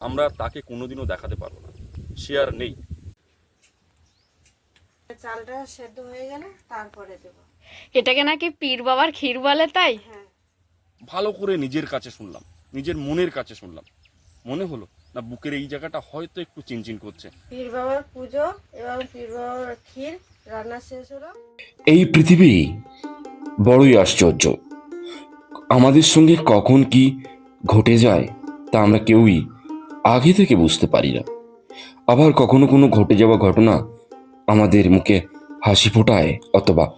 আমরা তাকে কোনোদিনও দেখাতে পারব না। সে আর নেই। চালটা সেদ্ধ হয়ে গেলে তারপরে দেব। এটাকে নাকি পীর বাবার ক্ষীর বলে তাই? হ্যাঁ। ভালো করে নিজের কাছে শুনলাম। নিজের মনের কাছে শুনলাম। মনে হলো না বুকের এই জায়গাটা হয়তো একটু চিনচিন করছে। পীর বাবার পুজো এবং পীর বাবার ক্ষীর রান্না শেষ হলো। এই পৃথিবী বড়ই আশ্চর্য। আমাদের সঙ্গে কখন কি ঘটে যায় তা আমরা কেউই আগে থেকে বুঝতে পারি না। আবার কখনো কোনো ঘটে যাওয়া ঘটনা আমাদের মুখে হাসি ফোটায় অথবা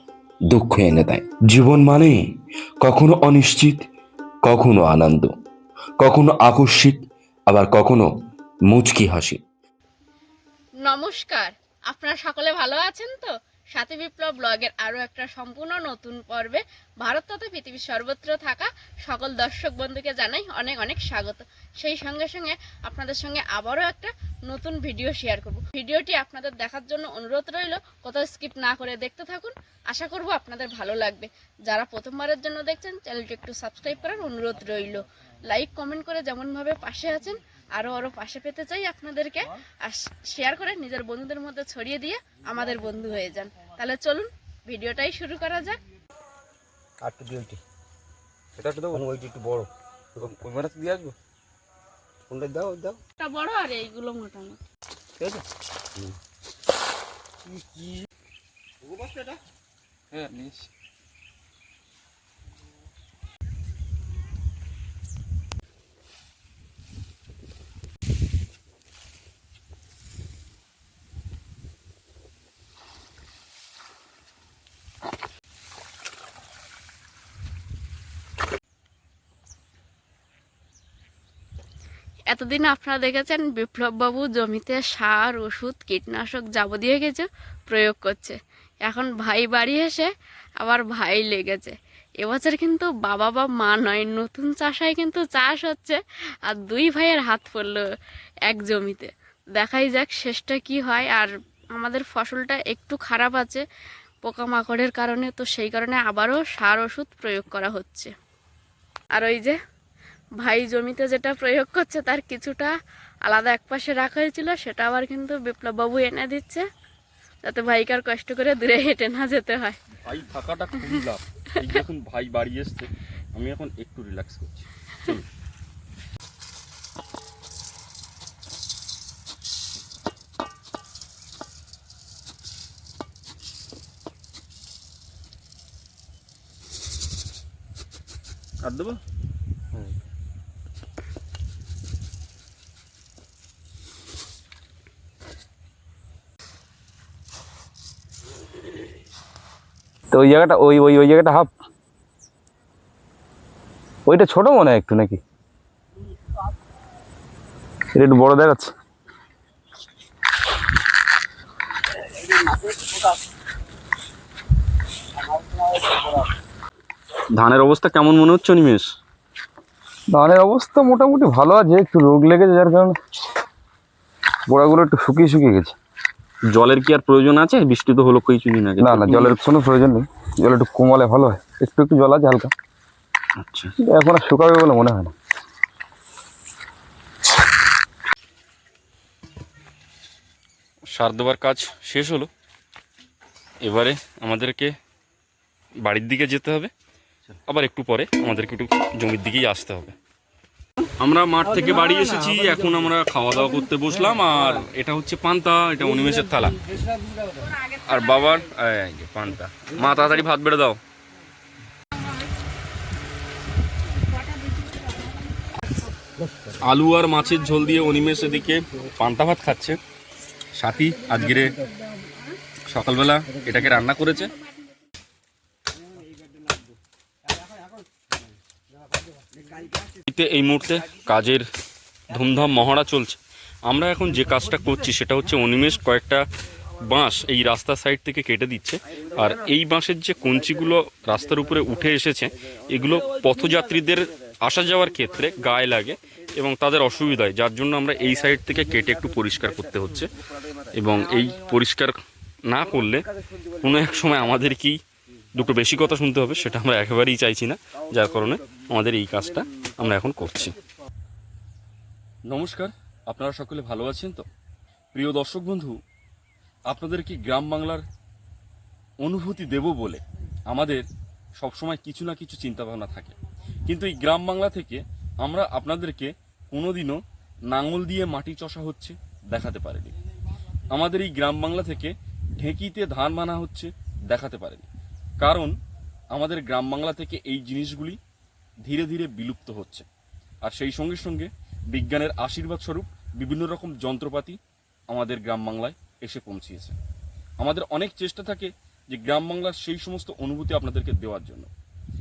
দুঃখ এনে দেয়। জীবন মানে কখনো অনিশ্চিত, কখনো আনন্দ, কখনো আকস্মিক আবার কখনো মুচকি হাসি। নমস্কার, আপনারা সকলে ভালো আছেন তো? সাথী বিপ্লব ব্লগের আরও একটা সম্পূর্ণ নতুন পর্বে ভারত তথা পৃথিবীর সর্বত্র থাকা সকল দর্শক বন্ধুকে জানাই অনেক অনেক স্বাগত। সেই সঙ্গে সঙ্গে আপনাদের সঙ্গে আবারও একটা নতুন ভিডিও শেয়ার করব। ভিডিওটি আপনাদের দেখার জন্য অনুরোধ রইল, কোথাও স্কিপ না করে দেখতে থাকুন। আশা করব আপনাদের ভালো লাগবে। যারা প্রথমবারের জন্য দেখছেন চ্যানেলটি একটু সাবস্ক্রাইব করার অনুরোধ রইল। লাইক কমেন্ট করে যেমনভাবে পাশে আছেন আরও আরও পাশে পেতে চাই আপনাদেরকে। আর শেয়ার করে নিজের বন্ধুদের মধ্যে ছড়িয়ে দিয়ে আমাদের বন্ধু হয়ে যান। তাহলে চলুন ভিডিওটাই শুরু করা যাক। আটটু দিয়ে ওইটি এটা একটু দাও ওইটি একটু বড়। ওই মারাতে দিয়ে আসব? কোনটা দাও দাও। একটা বড় আর এইগুলো মোটামুটি ঠিক আছে? হ্যাঁ নিস এতদিন আপনারা দেখেছেন বিপ্লববাবু জমিতে সার, ওষুধ, কীটনাশক যাবতীয় কিছু প্রয়োগ করছে। এখন ভাই বাড়ি এসে আবার ভাই লেগেছে। এবছর কিন্তু বাবা বা মা নয়, নতুন চাষায় কিন্তু চাষ হচ্ছে আর দুই ভাইয়ের হাত পড়ল এক জমিতে। দেখাই যাক শেষটা কি হয়। আর আমাদের ফসলটা একটু খারাপ আছে, পোকামাকড়ের কারণে, তো সেই কারণে আবারও সার, ওষুধ প্রয়োগ করা হচ্ছে। আর ওই যে ভাই জমিতে যেটা প্রয়োগ করছে তার কিছুটা আলাদা এক পাশে রাখা হয়েছিল, সেটা আবার কিন্তু বিপ্লববাবু এনে দিচ্ছে, যাতে ভাইকার কষ্ট করে দূরে হেঁটে না যেতে হয়। ভাই থাকাটা খুবই লাভ। এই যখন ভাই বাড়ি এসছে, আমি এখন একটু রিল্যাক্স করছি। আর দেবো? তো ওই জায়গাটা ওই ওই ওই জায়গাটা হাফ। ওইটা ছোট মনে হয় একটু নাকি? এটা একটু বড় দেখাচ্ছে। ধানের অবস্থা কেমন মনে হচ্ছে নিমেষ ধানের অবস্থা মোটামুটি ভালো আছে একটু রোগ লেগেছে যার কারণে। গোড়াগুলো একটু শুকিয়ে শুকিয়ে গেছে। জলের কি আর প্রয়োজন আছে? বৃষ্টি তো হলো কিছুদিন আগে। না না জলের কোনো প্রয়োজন নেই। জল একটু কমালে ভালো হয়। একটু একটু জল আছে হালকা। আচ্ছা। এখন আর শুকাবে বলে মনে হয় না। সার দেওয়ার কাজ শেষ হলো। এবারে আমাদেরকে বাড়ির দিকে যেতে হবে। আবার একটু পরে আমাদেরকে একটু জমির দিকেই আসতে হবে। আমরা মাঠ থেকে বাড়ি এসেছি এখন আমরা খাওয়া দাওয়া করতে বসলাম আর এটা হচ্ছে পান্তা এটা অনিমেষের থালা। আর বাবার পান্তা। মা তাড়াতাড়ি ভাত বেড়ে দাও। আলু আর মাছের ঝোল দিয়ে অনিমেষ এদিকে পান্তা ভাত খাচ্ছে। সাথী আজকের সকালবেলা এটাকে রান্না করেছে। এই মুহূর্তে কাজের ধুমধাম মহড়া চলছে। আমরা এখন যে কাজটা করছি সেটা হচ্ছে অনিমেষ কয়েকটা বাঁশ এই রাস্তার সাইড থেকে কেটে দিচ্ছে। আর এই বাঁশের যে কঞ্চিগুলো রাস্তার উপরে উঠে এসেছে, এগুলো পথযাত্রীদের আসা যাওয়ার ক্ষেত্রে গায়ে লাগে এবং তাদের অসুবিধা হয়। যার জন্য আমরা এই সাইড থেকে কেটে একটু পরিষ্কার করতে হচ্ছে। এবং এই পরিষ্কার না করলে কোনো এক সময় আমাদের কি দুটো বেশি কথা শুনতে হবে, সেটা আমরা একেবারেই চাইছি না, যার কারণে আমাদের এই কাজটা আমরা এখন করছি। নমস্কার, আপনারা সকলে ভালো আছেন তো? প্রিয় দর্শক বন্ধু, আপনাদেরকে গ্রাম বাংলার অনুভূতি দেব বলে আমাদের সবসময় কিছু না কিছু চিন্তাভাবনা থাকে। কিন্তু এই গ্রাম বাংলা থেকে আমরা আপনাদেরকে কোনোদিনও নাঙল দিয়ে মাটি চষা হচ্ছে দেখাতে পারিনি। আমাদের এই গ্রাম বাংলা থেকে ঢেঁকিতে ধান বানা হচ্ছে দেখাতে পারেনি। কারণ আমাদের গ্রাম বাংলা থেকে এই জিনিসগুলি ধীরে ধীরে বিলুপ্ত হচ্ছে। আর সেই সঙ্গে সঙ্গে বিজ্ঞানের আশীর্বাদ স্বরূপ বিভিন্ন রকম যন্ত্রপাতি আমাদের গ্রাম বাংলায় এসে পৌঁছিয়েছে। আমাদের অনেক চেষ্টা থাকে যে গ্রাম বাংলার সেই সমস্ত অনুভূতি আপনাদেরকে দেওয়ার জন্য।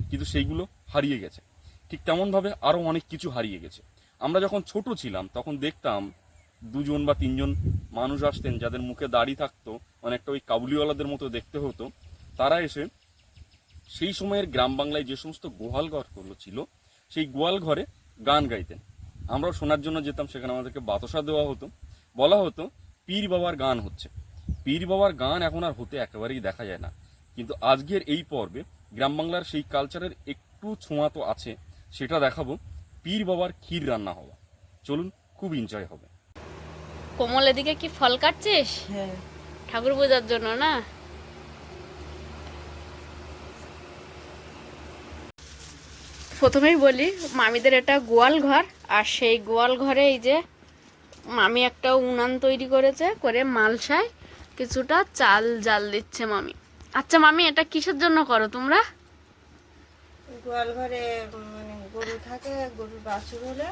কিন্তু সেইগুলো হারিয়ে গেছে। ঠিক তেমনভাবে আরও অনেক কিছু হারিয়ে গেছে। আমরা যখন ছোট ছিলাম, তখন দেখতাম দুজন বা তিনজন মানুষ আসতেন যাদের মুখে দাড়ি থাকতো, অনেকটা ওই কাবুলিওয়ালাদের মতো দেখতে হতো। তারা এসে সেই সময়ের গ্রাম বাংলায় যে সমস্ত গোয়াল ঘরগুলো ছিল সেই গোয়াল ঘরে গান গাইতেন। আমরাও শোনার জন্য যেতাম সেখানে আমাদেরকে বাতাসা দেওয়া হতো। বলা হতো পীর বাবার গান হচ্ছে। পীর বাবার গান এখন আর হতে একেবারেই দেখা যায় না। কিন্তু আজকের এই পর্বে গ্রাম বাংলার সেই কালচারের একটু ছোঁয়া তো আছে সেটা দেখাবো পীর বাবার ক্ষীর রান্না হওয়া। চলুন খুব এনজয় হবে। কোমল এদিকে কি ফল কাটছিস? হ্যাঁ। ঠাকুর পূজার জন্য না? প্রথমেই বলি মামিদের এটা গোয়াল ঘর আর সেই গোয়াল ঘরে এই যে মামি একটা উনান তৈরি করেছে করে মালসায় কিছুটা চাল জাল দিচ্ছে মামি। আচ্ছা মামি এটা কিসের জন্য করো তোমরা? গোয়াল ঘরে মানে গরু থাকে গরুর বাছুর হলে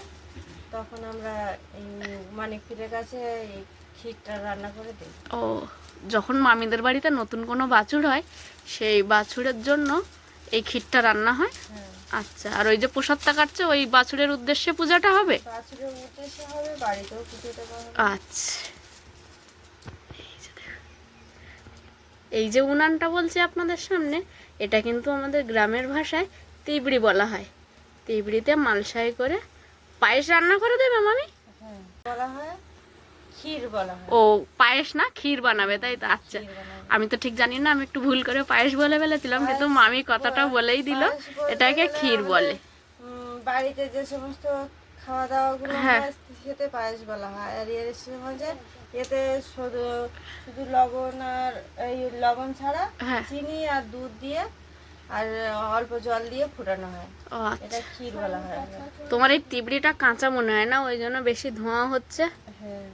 তখন আমরা মানিক পীরের কাছে এই ক্ষীরটা রান্না করে দিই। ও যখন মামিদের বাড়িতে নতুন কোনো বাছুর হয় সেই বাছুরের জন্য এই ক্ষীরটা রান্না হয়? হ্যাঁ। আচ্ছা আর ওই যে প্রসাদটা কাটছে ওই বাছুরের উদ্দেশ্যে পূজাটা হবে? বাছুরের উদ্দেশ্যে হবে বাড়িতেও পুজো হবে। আচ্ছা। এই যে উনানটা বলছি আপনাদের সামনে এটা কিন্তু আমাদের গ্রামের ভাষায় তিবড়ি বলা হয়। তিবড়িতে মালসাই করে পায়েস রান্না করে দেবে মামি? হ্যাঁ বলা হয় ও পায়েস না? ক্ষীর বানাবে তাই তো? আচ্ছা। আমি তো ঠিক জানি না আমি একটু ভুল করে পায়েস বলে ফেলেছিলাম কিন্তু মামি কথাটা বলেই দিল এটাকে ক্ষীর বলে। বাড়িতে যে সমস্ত খাওয়া দাওয়া গুলো হ্যাঁ। হয় সেতে পায়েস বলা হয়। আর এর সমাজে এতে শুধু শুধু লবণ আর এই লবণ ছাড়া হ্যাঁ। চিনি আর দুধ দিয়ে আর অল্প জল দিয়ে ফুটানো হয়। আচ্ছা। এটা ক্ষীর বলা হয়। তোমার এই তিবড়িটা কাঁচা মনে হয় না? ওই জন্য বেশি ধোঁয়া হচ্ছে? হ্যাঁ।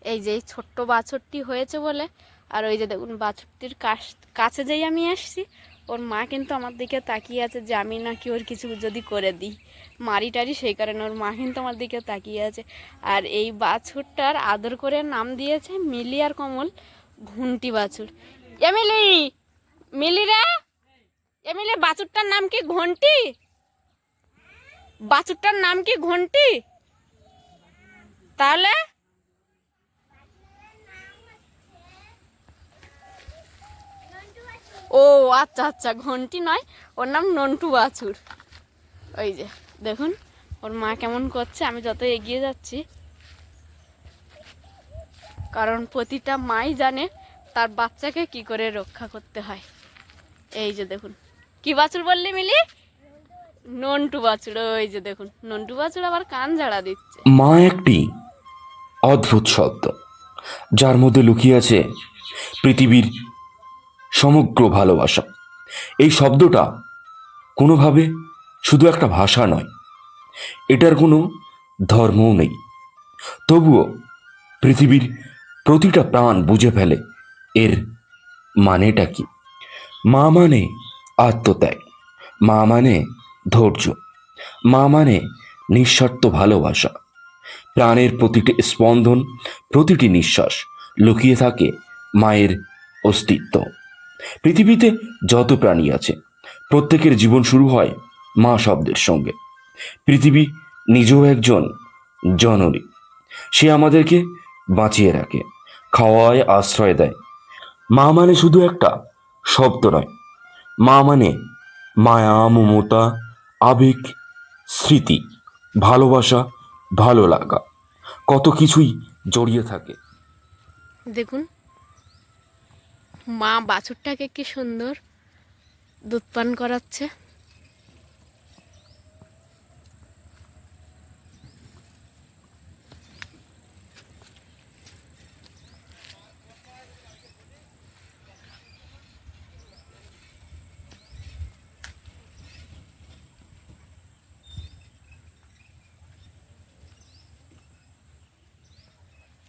এই যে ছোট্ট বাছরটি হয়েছে বলে, আর ওই যে দেখুন বাছরটির কাছ- যেই আমি আসছি, ওর মা কিন্তু আমার দিকে তাকিয়ে আছে যে আমি নাকি ওর কিছু যদি করে দিই। মারি টারি সেই কারণে ওর মা কিন্তু আমার দিকে তাকিয়ে আছে। আর এই বাছুরটার আদর করে নাম দিয়েছে মিলি আর কমল ঘুন্টি বাছুর। এমিলি! মিলি রে! এমিলি, বাছুরটার নাম কি ঘন্টি? বাছুরটার নাম কি ঘন্টি? তাহলে ও আচ্ছা আচ্ছা ঘন্টি নয়, ওর নাম নন্টু বাছুর। ওই যে, দেখুন, ওর মা কেমন করছে, আমি যত এগিয়ে যাচ্ছি। কারণ প্রতিটা মাই জানে তার বাচ্চাকে কি করে রক্ষা করতে হয়। এই যে, দেখুন, কি বাছুর বললি মিলি? নন্টু বাছুর, ওই যে, দেখুন, নন্টু বাছুর আবার কান ঝাড়া দিচ্ছে। মা একটি অদ্ভুত শব্দ, যার মধ্যে লুকিয়ে আছে পৃথিবীর সমগ্র ভালোবাসা। এই শব্দটা কোনোভাবে শুধু একটা ভাষা নয়, এটার কোনো ধর্মও নেই। তবুও পৃথিবীর প্রতিটা প্রাণ বুঝে ফেলে এর মানেটা কি? মা মানে আত্মত্যাগ, মা মানে ধৈর্য, মা মানে নিঃস্বার্থ ভালোবাসা। প্রাণের প্রতিটি স্পন্দন, প্রতিটি নিঃশ্বাস লুকিয়ে থাকে মায়ের অস্তিত্ব। পৃথিবীতে যত প্রাণী আছে, প্রত্যেকের জীবন শুরু হয় মা শব্দের সঙ্গে। পৃথিবী নিজেও একজন জননী। সে আমাদেরকে বাঁচিয়ে রাখে, খাওয়ায়, আশ্রয় দেয়। মা মানে শুধু একটা শব্দ নয়। মা মানে মায়া, মমতা, আবেগ, স্মৃতি, ভালোবাসা, ভালো লাগা। কত কিছুই জড়িয়ে থাকে। দেখুন মা বাছুরটাকে কি সুন্দর দুধ পান করাচ্ছে।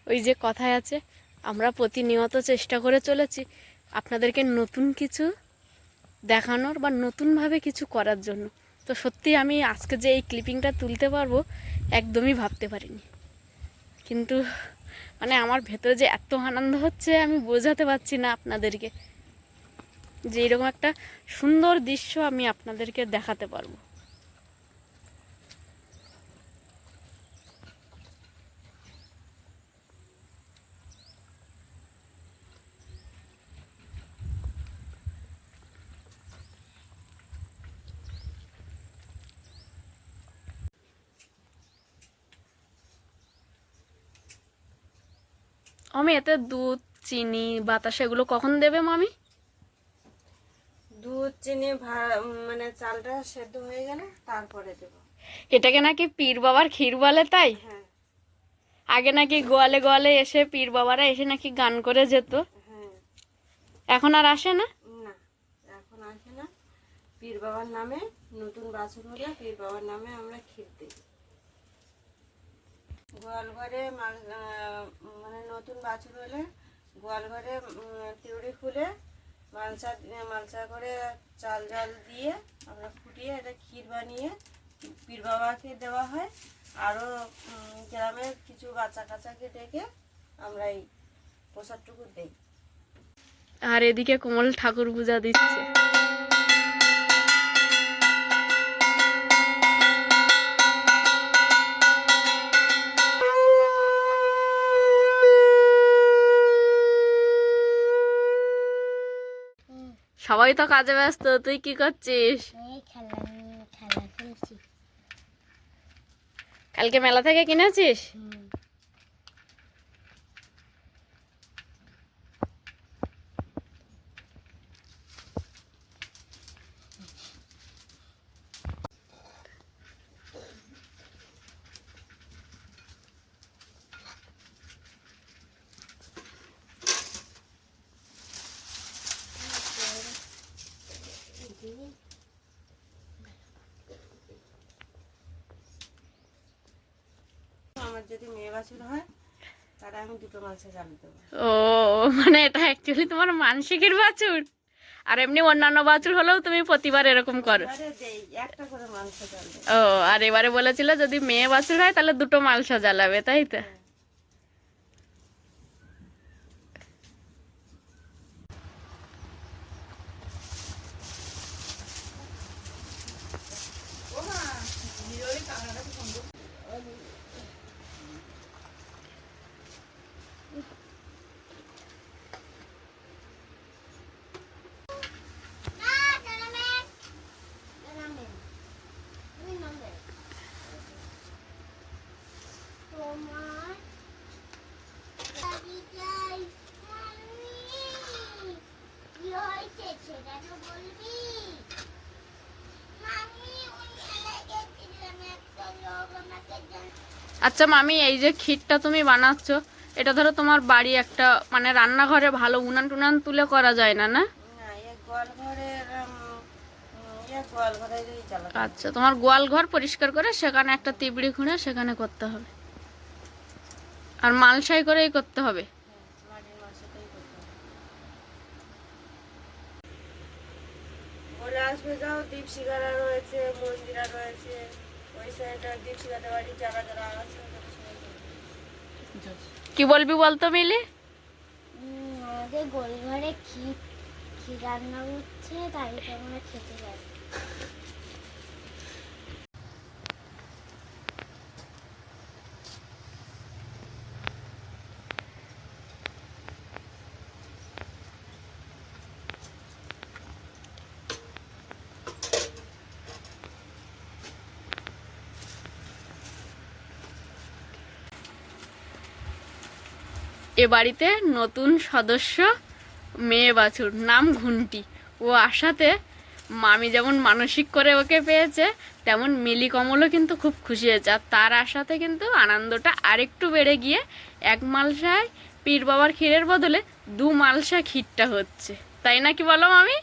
ওই যে কথায় আছে, আমরা প্রতিনিয়ত চেষ্টা করে চলেছি আপনাদেরকে নতুন কিছু দেখানোর বা নতুনভাবে কিছু করার জন্য। তো সত্যি আমি আজকে যে এই ক্লিপিংটা তুলতে পারব, একদমই ভাবতে পারিনি। কিন্তু মানে আমার ভেতরে যে এত আনন্দ হচ্ছে, আমি বোঝাতে পারছি না আপনাদেরকে। যে এরকম একটা সুন্দর দৃশ্য আমি আপনাদেরকে দেখাতে পারব। আমি এতে দুধ চিনি বাতাস এগুলো কখন দেবে মামি? দুধ চিনি মানে চালটা সেদ্ধ হয়ে গেলে তারপরে দেবো। এটাকে নাকি পীর বাবার ক্ষীর বলে তাই? হ্যাঁ। আগে নাকি গোয়ালে গোয়ালে এসে পীর বাবারা এসে নাকি গান করে যেত। হ্যাঁ। এখন আর আসে না? না এখন আসে না। পীর বাবার নামে নতুন বাছুর হলে পীর বাবার নামে আমরা ক্ষীর দিই। গোয়াল ঘরে মানে নতুন বাছুর হলে গোয়াল ঘরে তিউড়ি খুলে মালসা মালসা করে চাল জল দিয়ে আমরা ফুটিয়ে এটা ক্ষীর বানিয়ে পীর বাবাকে দেওয়া হয়। আরও গ্রামের কিছু বাচ্চা কাচ্চাকে ডেকে আমরা এই প্রসাদটুকু দিই। আর এদিকে কোমল ঠাকুর পূজা দিচ্ছে। সবাই তো কাজে ব্যস্ত তুই কি করছিস? কালকে মেলা থেকে কিনেছিস আমার যদি মেয়ে বাছুর হয় তাহলে আমি দুটো মাংসের চাল দেবো। ও মানে এটা অ্যাকচুয়ালি তোমার মানসিকের বাছুর? আর এমনি অন্যান্য বাছুর হলেও তুমি প্রতিবার এরকম করো। ও আর এবারে বলেছিল যদি মেয়ে বাছুর হয় তাহলে দুটো মালসা জ্বালাবে তাই তো বাড়ি যাই মাম্মি কি হয়েছে সেটা তো বলবি মাম্মি ওই মেলায় গেছিলাম একটা লোক আমাকে জান- আচ্ছা মামি এই যে ক্ষীরটা তুমি বানাচ্ছ এটা ধরো তোমার বাড়ি একটা মানে রান্নাঘরে ভালো উনান টুনান তুলে করা যায় না না। আচ্ছা তোমার গোয়াল ঘর পরিষ্কার করে সেখানে একটা তিবড়ি খুঁড়ে সেখানে করতে হবে। আর মালসাই করেই করতে হবে। আসবে যাও দীপশিখারা রয়েছে মন্দিরা রয়েছে। কি বলবি বলতো মিলি? উম, আমাদের গোল ঘরে কি ক্ষীর রান্না হচ্ছে তাই তো আমরা খেতে যাচ্ছি। এ বাড়িতে নতুন সদস্য মেয়ে বাছুর, নাম ঘুন্টি। ও আসাতে মামি যেমন মানসিক করে ওকে পেয়েছে, তেমন মিলি কমলও কিন্তু খুব খুশি হয়েছে। আর তার আশাতে কিন্তু আনন্দটা আরেকটু বেড়ে গিয়ে এক মালসায় পীর বাবার ক্ষীরের বদলে দু মালসা ক্ষীরটা হচ্ছে। তাই না কি বলো মামি?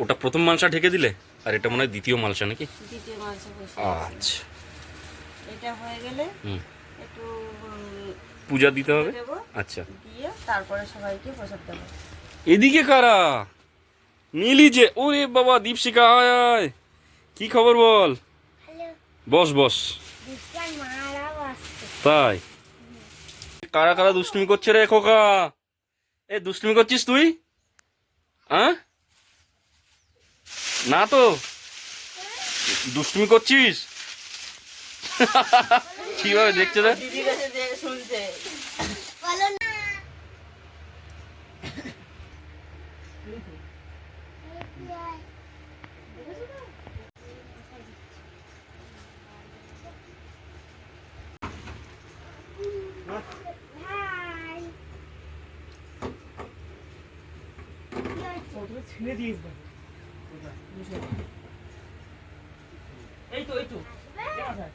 ওটা প্রথম মালসা ঢেকে দিলে? আর এটা মনে হয় দ্বিতীয় মালসা নাকি? দ্বিতীয় আচ্ছা। এটা হয়ে গেলে হুম। একটু পূজা দিতে হবে? আচ্ছা। দিয়ে তারপরে সবাইকে প্রসাদ দেবো। এদিকে কারা? মিলি যে ওরে বাবা দীপশিকা আয় আয়। কি খবর বল? বস বস। তাই? কারা কারা দুষ্টুমি করছে রে খোকা? এ দুষ্টুমি করছিস তুই? হ্যাঁ না তো। দুষ্টুমি করছিস? কীভাবে দেখছে রে কাছে যে শুনছে বলো না হাই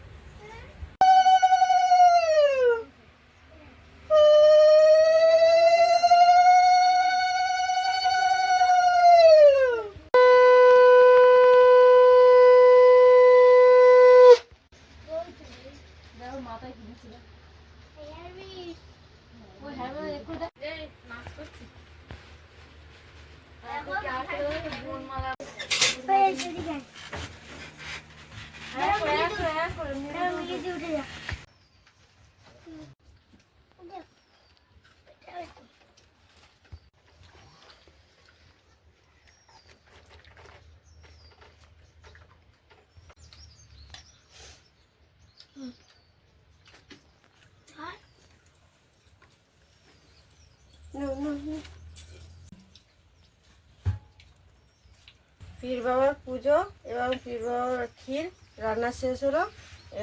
পীর বাবার পুজো এবং পীর বাবার ক্ষীর রান্না শেষ হলো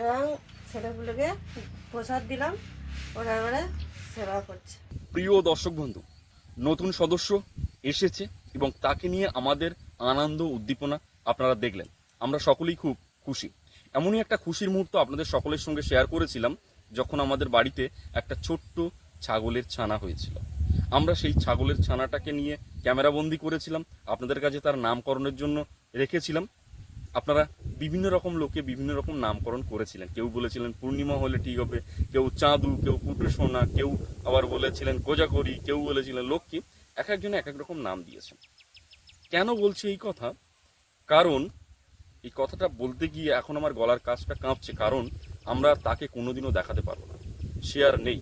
এবং ছেলেগুলোকে প্রসাদ দিলাম। ওরা এবারে সেবা করছে। প্রিয় দর্শক বন্ধু, নতুন সদস্য এসেছে এবং তাকে নিয়ে আমাদের আনন্দ, উদ্দীপনা আপনারা দেখলেন। আমরা সকলেই খুব খুশি। এমনই একটা খুশির মুহূর্ত আপনাদের সকলের সঙ্গে শেয়ার করেছিলাম যখন আমাদের বাড়িতে একটা ছোট্ট ছাগলের ছানা হয়েছিল। আমরা সেই ছাগলের ছানাটাকে নিয়ে ক্যামেরাবন্দি করেছিলাম, আপনাদের কাছে তার নামকরণের জন্য রেখেছিলাম। আপনারা বিভিন্ন রকম লোকে বিভিন্ন রকম নামকরণ করেছিলেন। কেউ বলেছিলেন পূর্ণিমা হলে ঠিক হবে, কেউ চাঁদু, কেউ পুটু সোনা, কেউ আবার বলেছিলেন কোজাকরি কেউ বলেছিলেন লক্ষ্মী, এক একজনে এক এক রকম নাম দিয়েছেন। কেন বলছি এই কথা? কারণ এই কথাটা বলতে গিয়ে এখন আমার গলার কাজটা কাঁপছে, কারণ আমরা তাকে কোনোদিনও দেখাতে পারব না। সে আর নেই।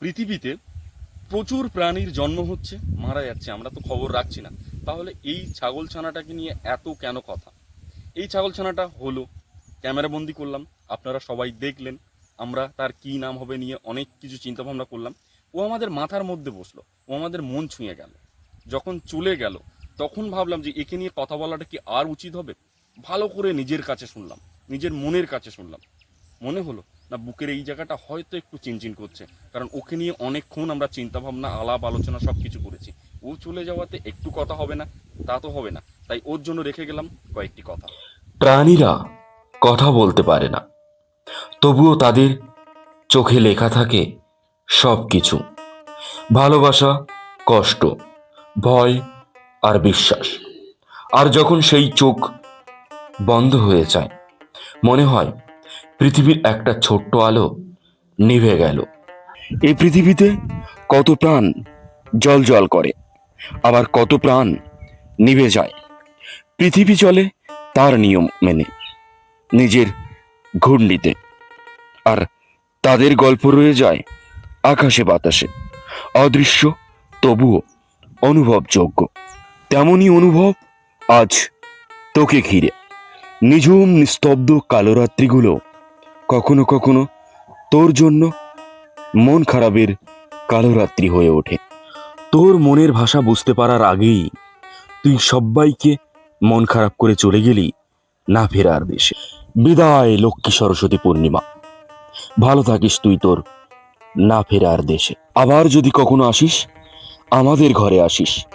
পৃথিবীতে প্রচুর প্রাণীর জন্ম হচ্ছে, মারা যাচ্ছে, আমরা তো খবর রাখছি না। তাহলে এই ছাগল ছানাটাকে নিয়ে এত কেন কথা? এই ছাগল ছানাটা হলো ক্যামেরাবন্দি করলাম, আপনারা সবাই দেখলেন, আমরা তার কি নাম হবে নিয়ে অনেক কিছু চিন্তা ভাবনা করলাম। ও আমাদের মাথার মধ্যে বসল, ও আমাদের মন ছুঁয়ে গেল। যখন চলে গেল, তখন ভাবলাম যে একে নিয়ে কথা বলাটা কি আর উচিত হবে? ভালো করে নিজের কাছে শুনলাম, নিজের মনের কাছে শুনলাম। মনে হলো না বুকের এই জায়গাটা হয়তো একটু চিনচিন করছে। কারণ ওকে নিয়ে অনেকক্ষণ আমরা চিন্তা ভাবনা আলাপ আলোচনা সব কিছু করেছি। ও চলে যাওয়াতে একটু কথা হবে না, তা তো হবে না। তাই ওর জন্য রেখে গেলাম কয়েকটি কথা। প্রাণীরা কথা বলতে পারে না। তবুও তাদের চোখে লেখা থাকে সব কিছু ভালোবাসা, কষ্ট, ভয় আর বিশ্বাস। আর যখন সেই চোখ বন্ধ হয়ে যায়, মনে হয় পৃথিবীর একটা ছোট্ট আলো নিভে গেল। এই পৃথিবীতে কত প্রাণ জল জল করে, আবার কত প্রাণ নিভে যায়। পৃথিবী চলে তার নিয়ম মেনে, নিজের ঘূর্ণিতে। আর তাদের গল্প রয়ে যায় আকাশে বাতাসে, অদৃশ্য তবুও অনুভবযোগ্য। তেমনই অনুভব আজ তোকে ঘিরে। নিঝুম নিস্তব্ধ কালোরাত্রিগুলো কখনো কখনো তোর জন্য মন খারাপের কালো রাত্রি হয়ে ওঠে। তোর মনের ভাষা বুঝতে পারার আগেই তুই সবাইকে মন খারাপ করে চলে গেলি না ফেরার দেশে। বিদায়, লক্ষ্মী সরস্বতী পূর্ণিমা। ভালো থাকিস তুই তোর না ফেরার দেশে। আবার যদি কখনো আসিস, আমাদের ঘরে আসিস।